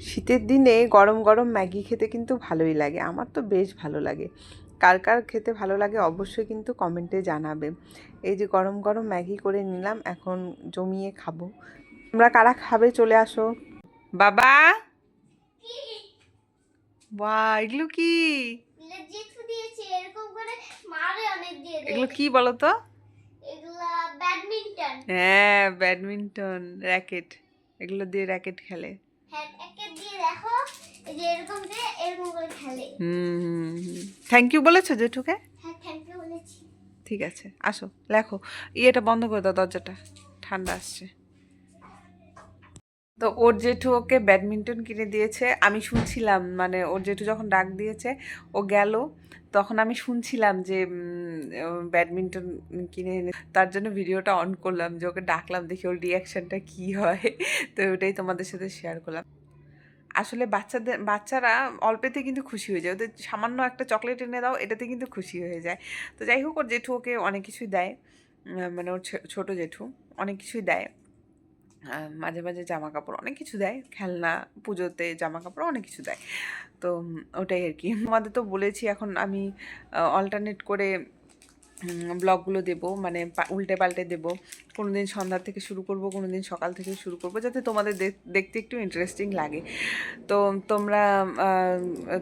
শীতের দিনে গরম গরম ম্যাগি খেতে কিন্তু ভালোই লাগে। আমার তো বেশ ভালো লাগে। কার কার খেতে ভালো লাগে অবশ্যই কিন্তু কমেন্টে জানাবে। এই যে গরম গরম ম্যাগি করে নিলাম এখন জমিয়ে খাব। তোমরা কারা খাবে চলে আসো। বাবা! বা এগুলো কি? এগুলো কি বলো তো হ্যাঁ ব্যাডমিন্টন র্যাকেট। এগুলো দিয়ে র্যাকেট খেলে হ্যাঁ একে দিয়ে দেখো এই যে এরকম দিয়ে এরকম করে খেলে হুম থ্যাংক ইউ বলেছ জেঠুকে? হ্যাঁ ঠিক আছে আসো লেখো। ইয়েটা বন্ধ করে দাও দরজাটা। ঠান্ডা আসছে। তো ওর জেঠু ওকে ব্যাডমিন্টন কিনে দিয়েছে। আমি শুনছিলাম মানে ওর জেঠু যখন ডাক দিয়েছে ও গেল তখন আমি শুনছিলাম যে ব্যাডমিন্টন কিনে এনে তার জন্য ভিডিওটা অন করলাম যে ওকে ডাকলাম দেখি ওর রিয়াকশনটা কী হয়। তো ওটাই তোমাদের সাথে শেয়ার করলাম। আসলে বাচ্চাদের, বাচ্চারা অল্পেতে কিন্তু খুশি হয়ে যায়। ওদের সামান্য একটা চকলেট এনে দাও, এটাতে কিন্তু খুশি হয়ে যায়। তো যাই হোক, ওর জেঠু ওকে অনেক কিছুই দেয়। মানে ওর ছোটো জেঠু অনেক কিছুই দেয়। মাঝে মাঝে জামা কাপড় অনেক কিছু দেয়। খেলনা, পুজোতে জামা কাপড় অনেক কিছু দেয়। তো ওটাই আর কি। আমাদের তো বলেছি, এখন আমি অল্টারনেট করে ব্লগগুলো দেবো মানে উল্টে পাল্টে দেবো। কোনো দিন সন্ধ্যার থেকে শুরু করব কোনো দিন সকাল থেকে শুরু করব, যাতে তোমাদের দেখ- দেখতে একটু ইন্টারেস্টিং লাগে। তো তোমরা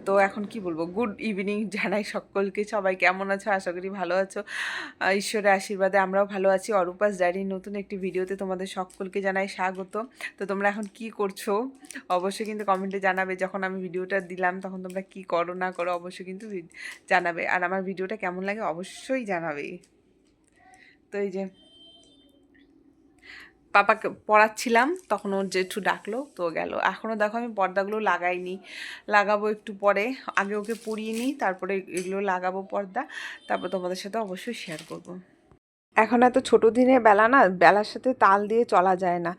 তো এখন কি বলব গুড ইভিনিং জানাই সকলকে। সবাই কেমন আছো? আশা করি ভালো আছো। ঈশ্বরের আশীর্বাদে আমরাও ভালো আছি। অরূপাস ডায়েরির নতুন একটি ভিডিওতে তোমাদের সকলকে জানাই স্বাগত। তো তোমরা এখন কি করছ? অবশ্যই কিন্তু কমেন্টে জানাবে। যখন আমি ভিডিওটা দিলাম, তখন তোমরা কি করো, না করো, অবশ্যই কিন্তু জানাবে। আর আমার ভিডিওটা কেমন লাগে, অবশ্যই জানাবে। তো এই যে পাপাকে পড়াচ্ছিলাম, তখন ওর জেঠু ডাকলো, তো গেল। এখনও দেখো আমি পর্দাগুলো লাগাইনি। লাগাবো একটু পরে, আগে ওকে পরিয়ে নিই, তারপরে এগুলো লাগাবো পর্দা, তারপর তোমাদের সাথে অবশ্যই শেয়ার করব। এখন এত ছোট দিনের বেলা না, বেলার সাথে তাল দিয়ে চলা যায় না।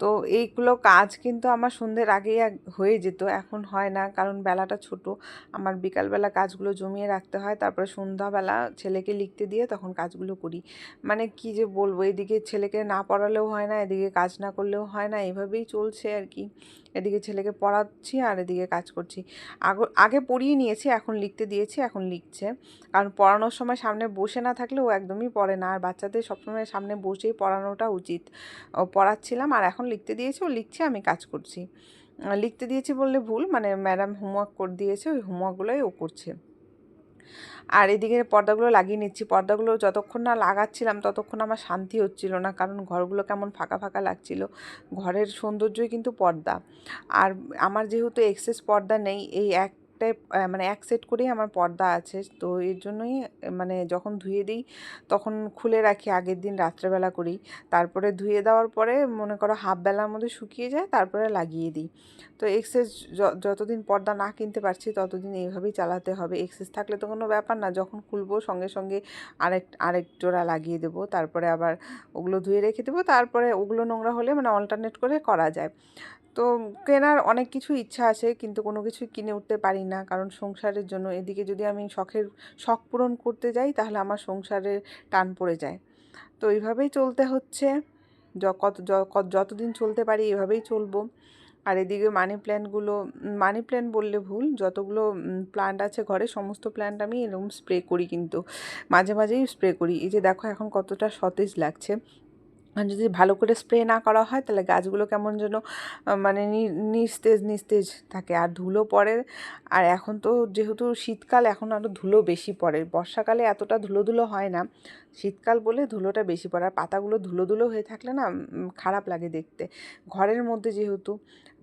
তো এইগুলো কাজ কিন্তু আমার সন্ধ্যের আগেই হয়ে যেত। এখন হয় না, কারণ বেলাটা ছোট। আমার বিকালবেলা কাজগুলো জমিয়ে রাখতে হয়, তারপরে সন্ধ্যাবেলা ছেলেকে লিখতে দিয়ে তখন কাজগুলো করি। মানে কি যে বলব, এদিকে ছেলেকে না পড়ালেও হয় না, এদিকে কাজ না করলেও হয় না, এভাবেই চলছে আর কি। এদিকে ছেলেকে পড়াচ্ছি আর এদিকে কাজ করছি। আগে পড়িয়ে নিয়েছি, এখন লিখতে দিয়েছি, এখন লিখছে। কারণ পড়ানোর সময় সামনে বসে না থাকলে ও একদমই পড়ে না। আর বাচ্চাদের সবসময় সামনে বসেই পড়ানোটা উচিত। ও পড়াচ্ছিলাম আর এখন লিখতে দিয়েছি, ও লিখছে, আমি কাজ করছি। লিখতে দিয়েছি বললে ভুল মানে ম্যাডাম হোমওয়ার্ক করে, দিয়েছে, ওই হোমওয়ার্কগুলোই ও করছে। আর এদিকে পর্দাগুলো লাগিয়ে নিচ্ছি। পর্দাগুলো যতক্ষণ না লাগাচ্ছিলাম ততক্ষণ আমার শান্তি হচ্ছিল না, কারণ ঘরগুলো কেমন ফাঁকা ফাঁকা লাগছিল। ঘরের সৌন্দর্যই কিন্তু পর্দা। আর আমার যেহেতু এক্সেস পর্দা নেই, এই একটাই মানে এক সেট করেই আমার পর্দা আছে। তো এর জন্যই মানে যখন ধুয়ে দিই, তখন খুলে রাখি, আগের দিন রাত্রেবেলা করি। তারপরে ধুয়ে দেওয়ার পরে মনে করো হাফ বেলার মধ্যে শুকিয়ে যায়, তারপরে লাগিয়ে দিই। তো এক্সেস যতদিন পর্দা না কিনতে পারছি, ততদিন এইভাবেই চালাতে হবে। এক্সেস থাকলে তো কোনো ব্যাপার না, যখন খুলবো সঙ্গে সঙ্গে আরেক আরেক জোড়া লাগিয়ে দেবো। তারপরে আবার ওগুলো ধুয়ে রেখে দেবো। তারপরে ওগুলো নোংরা হলে মানে অল্টারনেট করে করা যায়। তো কেনার অনেক কিছু ইচ্ছা আছে, কিন্তু কোনো কিছুই কিনে উঠতে পারি না। কারণ সংসারের জন্য এদিকে যদি আমি শখের, শখ পূরণ করতে যাই, তাহলে আমার সংসারের টান পড়ে যায়। তো এইভাবেই চলতে হচ্ছে। কত যতদিন চলতে পারি এভাবেই চলবো। আর এদিকে মানি প্ল্যান্টগুলো মানি প্ল্যান্ট বললে ভুল, যতগুলো প্ল্যান্ট আছে ঘরে, সমস্ত প্ল্যান্ট আমি এরকম স্প্রে করি কিন্তু, মাঝে, মাঝেই স্প্রে করি। এই যে দেখো এখন কতটা সতেজ লাগছে। যদি ভালো করে স্প্রে না করা হয়, তাহলে গাছগুলো কেমন যেন মানে নিস্তেজ নিস্তেজ থাকে। আর ধুলো পড়ে, আর এখন তো যেহেতু শীতকাল, এখন আরও ধুলো বেশি পড়ে। বর্ষাকালে এতটা ধুলো ধুলো হয় না। শীতকাল বলে ধুলোটা বেশি পড়ে। আর পাতাগুলো ধুলো ধুলো হয়ে থাকলে না খারাপ লাগে দেখতে। ঘরের মধ্যে যেহেতু,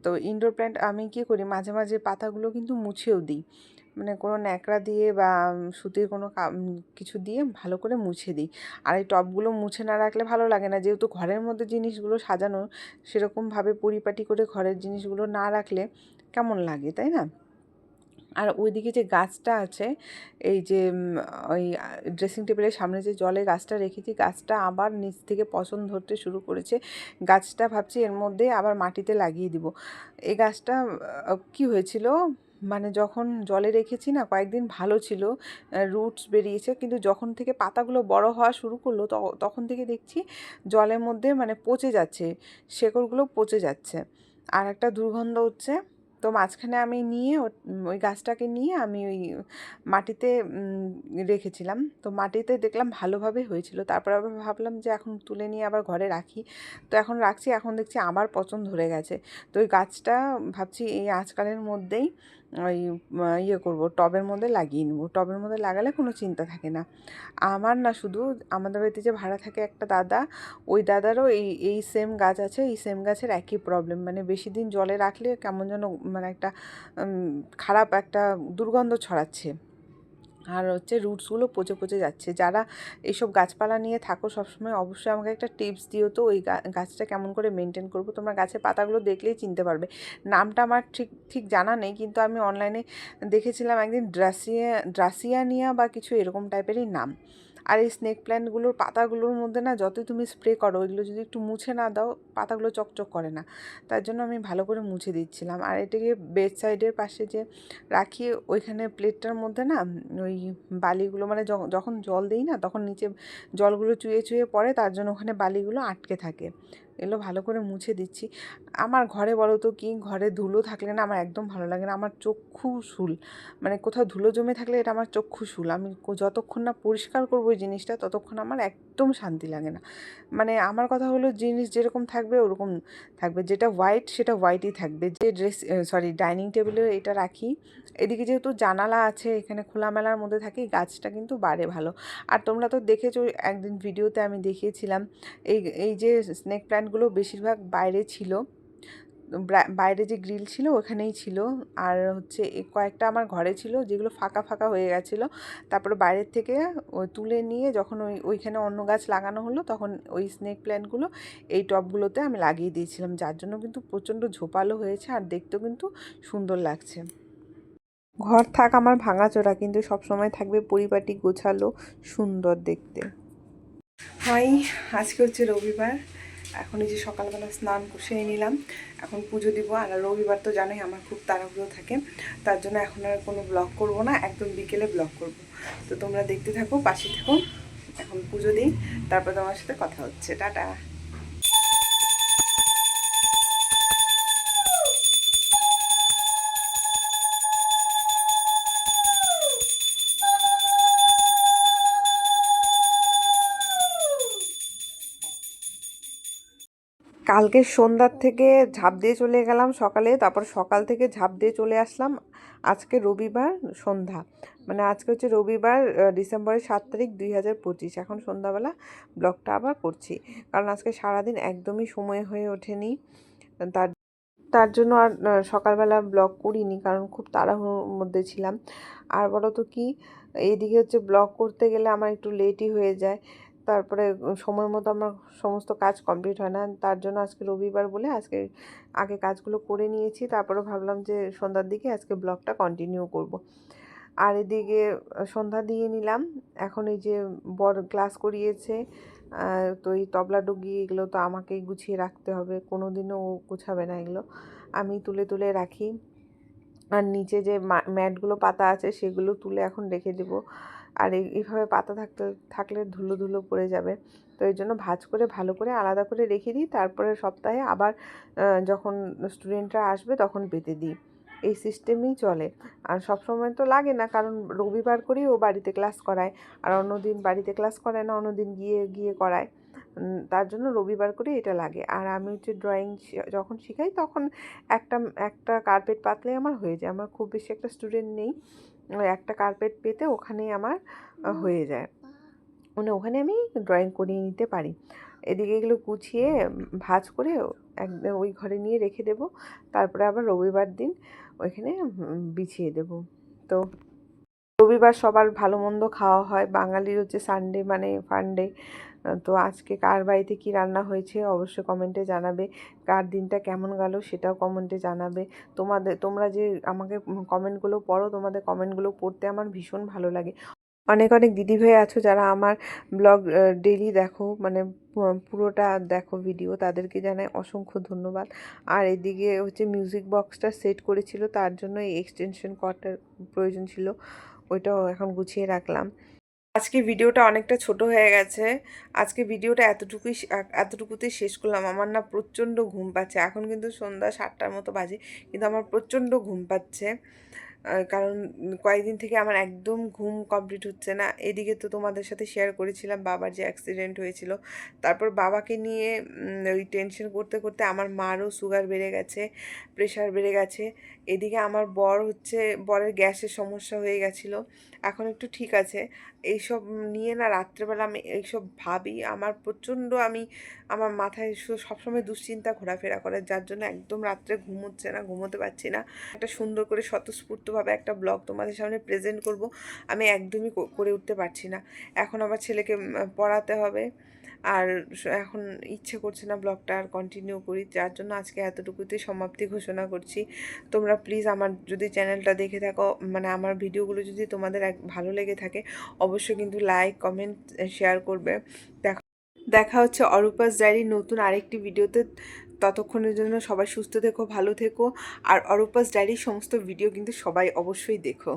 তো ইনডোর প্ল্যান্ট আমি কী করি, মাঝে মাঝে পাতাগুলো কিন্তু মুছেও দিই। মানে কোনো ন্যাকড়া দিয়ে বা সুতির কোনো কিছু দিয়ে ভালো করে মুছে দিই। আর এই টবগুলো মুছে না রাখলে ভালো লাগে না। যেহেতু ঘরের মধ্যে জিনিসগুলো সাজানো, সেরকমভাবে পরিপাটি করে ঘরের জিনিসগুলো না রাখলে কেমন লাগে, তাই না? আর ওইদিকে যে গাছটা আছে, এই যে ওই ড্রেসিং টেবিলের সামনে যে জলে গাছটা রেখেছি, গাছটা আবার নিচ থেকে পছন্দ ধরতে শুরু করেছে। গাছটা ভাবছি এর মধ্যে আবার মাটিতে লাগিয়ে দিব। এই গাছটা কি হয়েছিল? মানে যখন জলে রেখেছি না, কয়েকদিন ভালো ছিল রুটস বেরিয়েছে, কিন্তু যখন থেকে পাতাগুলো বড় হওয়া শুরু করল তখন থেকে দেখছি জলের মধ্যে মানে পচে যাচ্ছে, শেকড়গুলো পচে যাচ্ছে। আর একটা দুর্গন্ধ হচ্ছে, তো মাঝখানে আমি নিয়ে ওই গাছটাকে নিয়ে আমি ওই মাটিতে রেখেছিলাম। তো মাটিতে দেখলাম ভালোভাবে হয়েছিল। তারপর আবার ভাবলাম যে এখন তুলে নিয়ে আবার ঘরে রাখি। তো এখন রাখছি, এখন দেখছি আবার পচন ধরে গেছে। তো ওই গাছটা ভাবছি এই আজকালের মধ্যেই ওই ইয়ে করব, টবের মধ্যে লাগিয়ে নেব। টবের মধ্যে লাগালে কোনো চিন্তা থাকে না। আমার না শুধু আমাদের বাড়িতে যে ভাড়া থাকে একটা দাদা, ওই দাদারও এই এই সেম গাছ আছে, এই সেম গাছের একই প্রবলেম মানে বেশি দিন জলে রাখলে কেমন যেন মানে একটা খারাপ একটা দুর্গন্ধ ছড়াচ্ছে। আর হচ্ছে রুটসগুলো পচে পচে যাচ্ছে। যারা এইসব গাছপালা নিয়ে থাকো সবসময় অবশ্যই আমাকে একটা টিপস দিও তো, ওই গাছটা কেমন করে মেনটেন করব। তোমরা গাছের পাতাগুলো দেখলেই চিনতে পারবে। নামটা আমার ঠিক ঠিক জানা নেই, কিন্তু আমি অনলাইনে দেখেছিলাম একদিন ড্রাসিয়া ড্রাসিয়ানিয়া বা কিছু এরকম টাইপেরই নাম। আর এই স্নেক প্ল্যান্টগুলোর পাতাগুলোর মধ্যে না যতই তুমি স্প্রে করো, ওইগুলো যদি একটু মুছে না দাও, পাতাগুলো চকচক করে না। তার জন্য আমি ভালো করে মুছে দিচ্ছিলাম। আর এটাকে বেড সাইডের পাশে যে রাখি, ওইখানে প্লেটটার মধ্যে না ওই বালিগুলো মানে যখন জল দিই না, তখন নিচে জলগুলো চুয়ে চুয়ে পড়ে, তার জন্য ওখানে বালিগুলো আটকে থাকে। এগুলো ভালো করে মুছে দিচ্ছি। আমার ঘরে বলো তো কি, ঘরে ধুলো থাকলে না আমার একদম ভালো লাগে না, আমার চক্ষু শুল মানে কোথাও ধুলো জমে থাকলে এটা আমার চক্ষু শুল আমি যতক্ষণ না পরিষ্কার করব ওই জিনিসটা, ততক্ষণ আমার একদম শান্তি লাগে না। মানে আমার কথা হলো জিনিস যেরকম থাকবে ওরকম থাকবে। যেটা হোয়াইট সেটা হোয়াইটই থাকবে। যে ড্রেস সরি ডাইনিং টেবিলে এটা রাখি। এদিকে যেহেতু জানালা আছে, এখানে খোলামেলার মধ্যে থাকি, গাছটা কিন্তু বাড়ে ভালো। আর তোমরা তো দেখেছ, একদিন ভিডিওতে আমি দেখিয়েছিলাম, এই এই যে স্নেক প্ল্যান্টগুলো বেশিরভাগ বাইরে ছিল। বাইরে যে গ্রিল ছিল ওখানেই ছিল। আর হচ্ছে কয়েকটা আমার ঘরে ছিল যেগুলো ফাঁকা ফাঁকা হয়ে গেছিল। তারপরে বাইরের থেকে তুলে নিয়ে যখন ওই, ওইখানে অন্য গাছ লাগানো হলো তখন ওই স্নেক প্ল্যান্টগুলো এই টবগুলোতে আমি লাগিয়ে দিয়েছিলাম। যার জন্য কিন্তু প্রচণ্ড ঝোপালো হয়েছে আর দেখতেও কিন্তু সুন্দর লাগছে। ঘর থাক আমার ভাঙাচোরা, কিন্তু সবসময় থাকবে পরিপাটি, গোছালো, সুন্দর দেখতে। হাই আজকে হচ্ছে রবিবার। এখন এই যে সকালবেলা স্নান সেরে নিলাম। এখন পুজো দিব, আর রবিবার তো জানোই আমার খুব তাড়াহুড়ো থাকে। তার জন্য এখন আর কোনো ব্লগ করব না, একদম বিকেলে ব্লগ করব। তো তোমরা দেখতে থাকো, পাশে থাকো। এখন পুজো দিই, তারপর তোমার সাথে কথা হচ্ছে। টাটা! কালকে সন্ধ্যার থেকে ঝাঁপ দিয়ে চলে গেলাম সকালে, তারপর সকাল থেকে ঝাঁপ দিয়ে চলে আসলাম আজকে রবিবার সন্ধ্যা। মানে আজকে হচ্ছে রবিবার ডিসেম্বরের সাত তারিখ দুই হাজার পঁচিশ। এখন সন্ধ্যাবেলা ব্লগটা আবার করছি। কারণ আজকে সারাদিন একদমই সময় হয়ে ওঠেনি। তার তার জন্য আর সকালবেলা ব্লগ করিনি কারণ খুব তাড়াহুড়োর মধ্যে ছিলাম। আর বলো তো কি, এইদিকে হচ্ছে ব্লগ করতে গেলে আমার একটু লেটই হয়ে যায়। তারপরে সময় মতো আমার সমস্ত কাজ কমপ্লিট হয় না। তার জন্য আজকে রবিবার বলে আজকে, আগে কাজগুলো করে নিয়েছি। তারপরে ভাবলাম যে সন্ধ্যার দিকে আজকে ব্লগটা কন্টিনিউ করব। আর এদিকে সন্ধ্যা দিয়ে নিলাম। এখন এই যে বড় ক্লাস করিয়েছে তো এই তবলা ডুগি এগুলো তো আমাকেই গুছিয়ে রাখতে হবে। কোনো দিনও গুছাবে না এগুলো। আমি তুলে তুলে রাখি। আর নিচে যে ম্যাটগুলো পাতা আছে সেগুলো তুলে এখন রেখে দেবো। আর এইভাবে পাতা থাকলে থাকলে ধুলো ধুলো পড়ে যাবে। তো এই জন্য ভাজ করে, ভালো করে আলাদা করে রেখে দিই। তারপরে সপ্তাহে আবার যখন স্টুডেন্টরা আসবে তখন পেতে দিই। এই সিস্টেমই চলে। আর সব সময় তো লাগে না, কারণ রবিবার করেই ও বাড়িতে ক্লাস করায়। আর অন্যদিন বাড়িতে ক্লাস করায় না, অন্যদিন গিয়ে গিয়ে করায়। তার জন্য রবিবার করে এটা লাগে। আর আমি হচ্ছে ড্রয়িং যখন শেখাই তখন একটা একটা কার্পেট পাতলে আমার হয়ে যায়। আমার খুব বেশি একটা স্টুডেন্ট নেই। একটা কার্পেট পেতে ওখানেই আমার হয়ে যায়। মানে ওখানে আমি ড্রয়িং করিয়ে নিতে পারি। এদিকে এগুলো গুছিয়ে ভাঁজ করে একদম ওই ঘরে নিয়ে রেখে দেব। তারপরে আবার রবিবার দিন ওইখানে বিছিয়ে দেব। তো রবিবার সবার ভালো মন্দ খাওয়া হয়। বাঙালির হচ্ছে সানডে মানে ফান্ডে তো আজকে কার বাড়িতে কী রান্না হয়েছে অবশ্যই কমেন্টে জানাবে। কার দিনটা কেমন গেল সেটাও কমেন্টে জানাবে। তোমাদের, তোমরা যে আমাকে কমেন্টগুলো পড়ো, তোমাদের কমেন্টগুলো পড়তে আমার ভীষণ ভালো লাগে। অনেক অনেক দিদিভাই আছো যারা আমার ব্লগ ডেলি দেখো মানে পুরোটা দেখো ভিডিও তাদেরকে জানাই অসংখ্য ধন্যবাদ। আর এদিকে হচ্ছে মিউজিক বক্সটা সেট করেছিল, তার জন্য এই এক্সটেনশন কর্ডটার প্রয়োজন ছিল, ওইটাও এখন গুছিয়ে রাখলাম। আজকে ভিডিওটা অনেকটা ছোট হয়ে গেছে। আজকে ভিডিওটা এতটুকুই এতটুকুতেই শেষ করলাম। আমার না প্রচণ্ড ঘুম পাচ্ছে। এখন কিন্তু সন্ধ্যা সাতটার মতো বাজে, কিন্তু আমার প্রচণ্ড ঘুম পাচ্ছে। কারণ কয়েকদিন থেকে আমার একদম ঘুম কমপ্লিট হচ্ছে না। এদিকে তো তোমাদের সাথে শেয়ার করেছিলাম বাবার যে অ্যাক্সিডেন্ট হয়েছিল। তারপর বাবাকে নিয়ে ওই টেনশন করতে করতে আমার মারও সুগার বেড়ে গেছে প্রেশার বেড়ে গেছে। এদিকে আমার বর হচ্ছে, বরের গ্যাসের সমস্যা হয়ে গেছিল। এখন একটু ঠিক আছে। এইসব নিয়ে না রাত্রেবেলা আমি এইসব ভাবি। আমার প্রচণ্ড আমি, আমার মাথায় সবসময় দুশ্চিন্তা ঘোরাফেরা করে। যার জন্য একদম রাত্রে ঘুম হচ্ছে না, ঘুমোতে পারছি না। একটা সুন্দর করে স্বতঃস্ফূর্তভাবে একটা ব্লগ তোমাদের সামনে প্রেজেন্ট করব। আমি একদমই করে উঠতে পারছি না। এখন আবার ছেলেকে পড়াতে হবে। আর এখন ইচ্ছে করছে না ব্লগটা আর কন্টিনিউ করি। যার জন্য আজকে এতটুকুতে সমাপ্তি ঘোষণা করছি। তোমরা প্লিজ আমার যদি চ্যানেলটা দেখে থাকো মানে আমার ভিডিওগুলো যদি তোমাদের এক, ভালো লেগে থাকে, অবশ্যই কিন্তু লাইক কমেন্ট শেয়ার করবে। দেখা দেখা হচ্ছে অরূপাস ডায়েরি নতুন আরেকটি ভিডিওতে ততক্ষণের জন্য সবাই সুস্থ থেকো, ভালো থেকো। আর অরূপাস ডায়েরির সমস্ত ভিডিও কিন্তু সবাই অবশ্যই দেখো।